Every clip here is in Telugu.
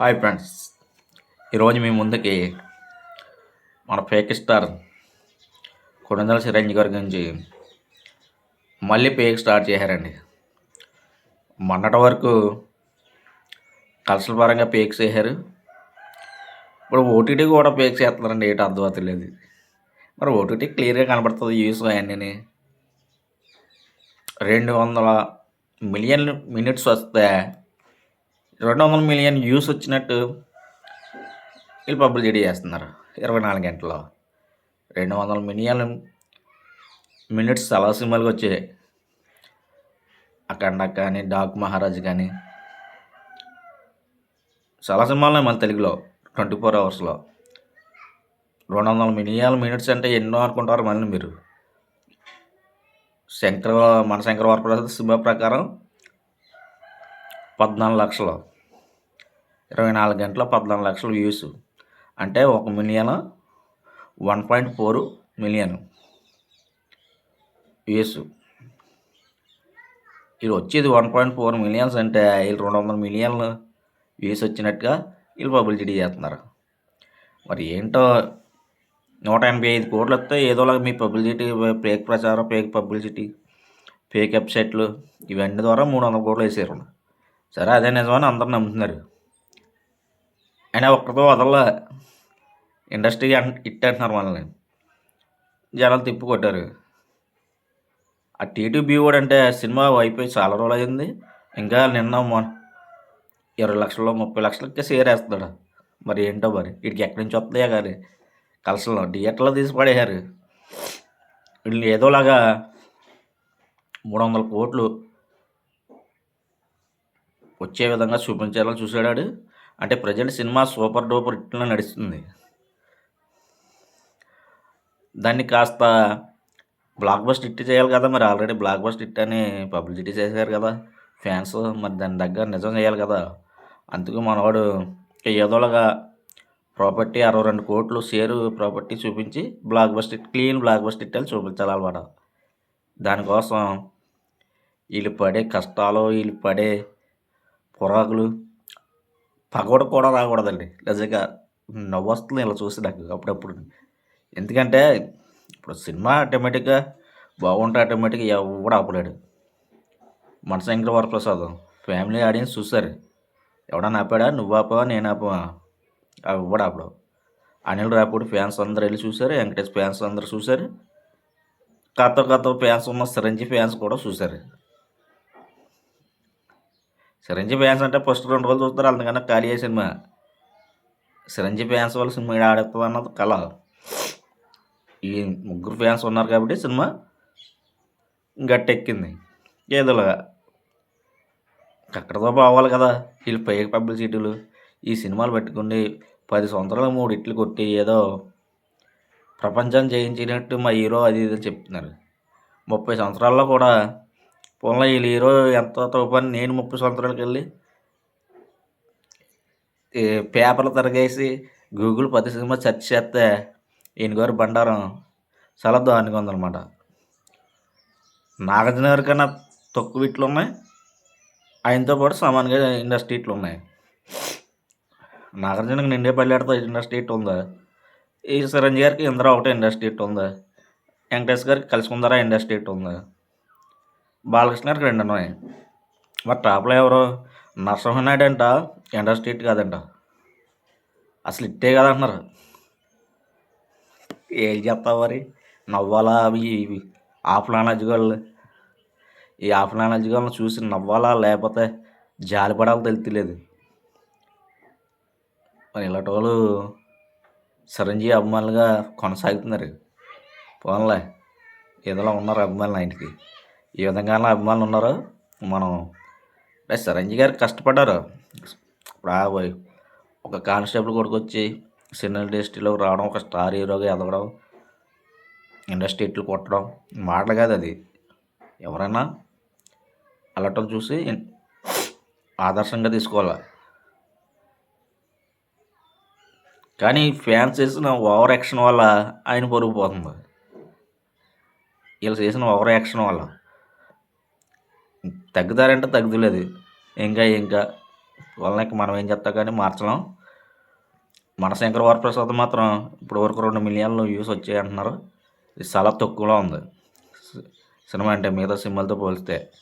Hi friends. ఈరోజు మీ ముందుకి మన ఫేక్ స్టార్ కొడందల చిరంజీవి గారి గురించి మళ్ళీ పేక్ స్టార్ట్ చేశారండి. మొన్నటి వరకు కలసల పరంగా పేక్స్ చేశారు. ఇప్పుడు ఓటీటీ కూడా పేక్ చేస్తున్నారండి ఏంటో అర్థమవుతుంది లేదు మరి ఓటీటీ క్లియర్గా కనబడుతుంది యూస్ అవన్నీ. రెండు వందల మిలియన్ మినిట్స్ వస్తే రెండు వందల మిలియన్ వ్యూస్ వచ్చినట్టు వీళ్ళు పబ్లిసిటీ చేస్తున్నారు. ఇరవై నాలుగు గంటల్లో. రెండు వందల మిలియన్ మినిట్స్ చాలా సినిమాలకు వచ్చాయి అఖండ కానీ డాక్ మహారాజ్ కానీ చాలా సినిమాలు మన తెలుగులో ట్వంటీ ఫోర్ అవర్స్లో. రెండు వందల మిలియన్ మినిట్స్ అంటే ఎన్నో అనుకుంటారు మళ్ళీ మీరు. శంకర మన శంకర వరప్రసాద్ సినిమా ప్రకారం పద్నాలుగు లక్షలు. ఇరవై నాలుగు గంటల పద్నాలుగు లక్షల వ్యూస్. అంటే ఒక million one point four million views. వీళ్ళు వచ్చేది వన్ పాయింట్ ఫోర్ మిలియన్స్ అంటే వీళ్ళు రెండు వందల మిలియన్లు వ్యూస్ వచ్చినట్టుగా వీళ్ళు పబ్లిసిటీ చేస్తున్నారు. మరి ఏంటో నూట ఎనభై ఐదు కోట్లు వస్తే ఏదోలాగా మీ పబ్లిసిటీ ఫేక్ ప్రచారం ఫేక్ పబ్లిసిటీ ఫేక్ వెబ్సైట్లు ఇవన్నీ ద్వారా మూడు వందల కోట్లు వేసారు సరే అదే నిజమని అందరు నమ్ముతున్నారు. అయినా ఒక్కరితో వదల ఇండస్ట్రీ అన్ ఇట్ అంటున్నారు మనల్ని. జనాలు తిప్పుకొట్టారు ఆ టీటీబీ కూడా అంటే సినిమా అయిపోయి చాలా రోజులు అయింది. ఇంకా నిన్న మొన్న ఇరవై లక్షలు ముప్పై లక్షలకి షేర్ వేస్తున్నాడు. మరి ఏంటో మరి? వీటికి ఎక్కడి నుంచి వస్తాయో కానీ కలసలో థియేటర్లో తీసి పడేశారు. వీళ్ళు ఏదోలాగా మూడు వందల కోట్లు వచ్చే విధంగా చూపించాలని చూసాడాడు అంటే ప్రజెంట్ సినిమా సూపర్ డూపర్ ఇట్లా నడుస్తుంది. దాన్ని కాస్త బ్లాక్ బస్ట్ హిట్ చేయాలి కదా మరి. ఆల్రెడీ బ్లాక్ బస్ట్ ఇట్ అని పబ్లిసిటీ చేశారు కదా. ఫ్యాన్స్ మరి దాని దగ్గర నిజం చేయాలి కదా. అందుకు మనవాడు ఏదోలాగా ప్రాపర్టీ అరవై రెండు కోట్లు షేరు ప్రాపర్టీ చూపించి block bust clean block bust ఇట్టాలి అని చూపించాలి అనమాట దానికోసం వీళ్ళు పడే కష్టాలు వీళ్ళు పడే పొరాకులు పగోడ కూడా రాకూడదండి. నిజంగా నవ్వు వస్తుంది ఇలా చూసి నాకు అప్పుడప్పుడు. ఎందుకంటే ఇప్పుడు సినిమా ఆటోమేటిక్గా బాగుంటే ఆటోమేటిక్గా ఎవడు ఆపలేడు. మనశంకర వరప్రసాద్ ఫ్యామిలీ ఆడియన్స్ చూసారు ఎవడన్నా ఆపాడా? నువ్వు ఆపావా? నేను ఆపవా? ఎవడు ఆపడు. అనిల్ రాపూడి ఫ్యాన్స్ అందరు వెళ్ళి చూశారు. వెంకటేష్ ఫ్యాన్స్ అందరు చూశారు. కథ కథ ఫ్యాన్స్ ఉన్న సిరంజి ఫ్యాన్స్ కూడా చూశారు. చిరంజీవి ఫ్యాన్స్ అంటే ఫస్ట్ రెండు రోజులు చూస్తారు అందుకన్నా ఖాళీ సినిమా. చిరంజీవి ఫ్యాన్స్ వల్ల సినిమా ఆడుతుంది అన్నది కళ. ఈ ముగ్గురు ఫ్యాన్స్ ఉన్నారు కాబట్టి సినిమా గట్టెక్కింది. ఏదోలాగా అక్కడతో పోవాలి కదా వీళ్ళు పై పబ్లిసిటీలు. ఈ సినిమాలు పెట్టుకుని పది సంవత్సరాలు మూడు ఇట్లు కొట్టి ఏదో ప్రపంచం జయించినట్టు మా హీరో అది ఇది చెప్తున్నారు. ముప్పై సంవత్సరాల్లో కూడా పోన్లో వీళ్ళు హీరో ఎంత తోపని నేను ముప్పై సంవత్సరాలకి వెళ్ళి పేపర్లు తిరగేసి గూగుల్ పది సినిమా సెర్చ్ చేస్తే ఈయన గారు బండారం చాలా దారుణంగా ఉందన్నమాట. నాగార్జున గారి కన్నా తక్కువ ఇట్లు ఉన్నాయి. ఆయనతో పాటు సమానంగా ఇండస్ట్రీ ఇట్లు ఉన్నాయి. నాగార్జునకి నిండే పల్లెడతో ఇండస్ట్రీ ఇట్ ఉందా? ఈ చిరంజీవి గారికి ఇంద్ర ఒకటే ఇండస్ట్రీ ఇట్ ఉందా? వెంకటేష్ గారికి కలిసి ఉందరా ఇండస్ట్రీ ఇట్ ఉందా? బాలకృష్ణ గారికి రెండు ఉన్నాయి మరి టాప్లో ఎవరు? నరసింహనాయుడు అంట ఇండస్ట్రీట్ కాదంట. అసలు ఇట్టే కదంటున్నారు ఏం చెప్తావు మరి? నవ్వాలా అవి ఇవి? ఆఫ్లైన్ ఈ ఆఫ్లైన్ చూసి నవ్వాలా లేకపోతే జాలిపడాలో తెలియలేదు మరి ఇలాంటి వాళ్ళు సరంజీ అభిమానులుగా కొనసాగుతున్నారు. పోన్లే. ఏదోలా ఉన్నారు అభిమానులు ఆయనకి ఈ విధంగా అభిమానులు ఉన్నారు మనం సరంజి గారు కష్టపడ్డారు. రాబోయ్ ఒక కానిస్టేబుల్ కొడుకొచ్చి వచ్చి ఇండస్ట్రీలో రావడం ఒక స్టార్ హీరోగా ఎదగడం ఇండస్ట్రీట్లు కొట్టడం మాటలు కాదు అది. ఎవరైనా అలటం చూసి ఆదర్శంగా తీసుకోవాలి? కానీ ఫ్యాన్స్ చేసిన ఓవర్ యాక్షన్ వల్ల ఆయన పొరుగుపోతుంది. వీళ్ళు చేసిన ఓవర్ యాక్షన్ వల్ల తగ్గుతారంటే తగ్గుతులేదు. ఇంకా ఇంకా. వాళ్ళకి మనం ఏం చెప్తా కానీ మార్చలేం. మన శంకర్ వరప్రసాద్ మాత్రం ఇప్పుడు వరకు రెండు మిలియన్లు వ్యూస్ వచ్చాయి అంటున్నారు. ఇది చాలా తక్కువలో ఉంది. సి- సినిమా అంటే మిగతా సినిమాలతో పోలిస్తే.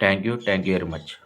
Thank you thank you very much.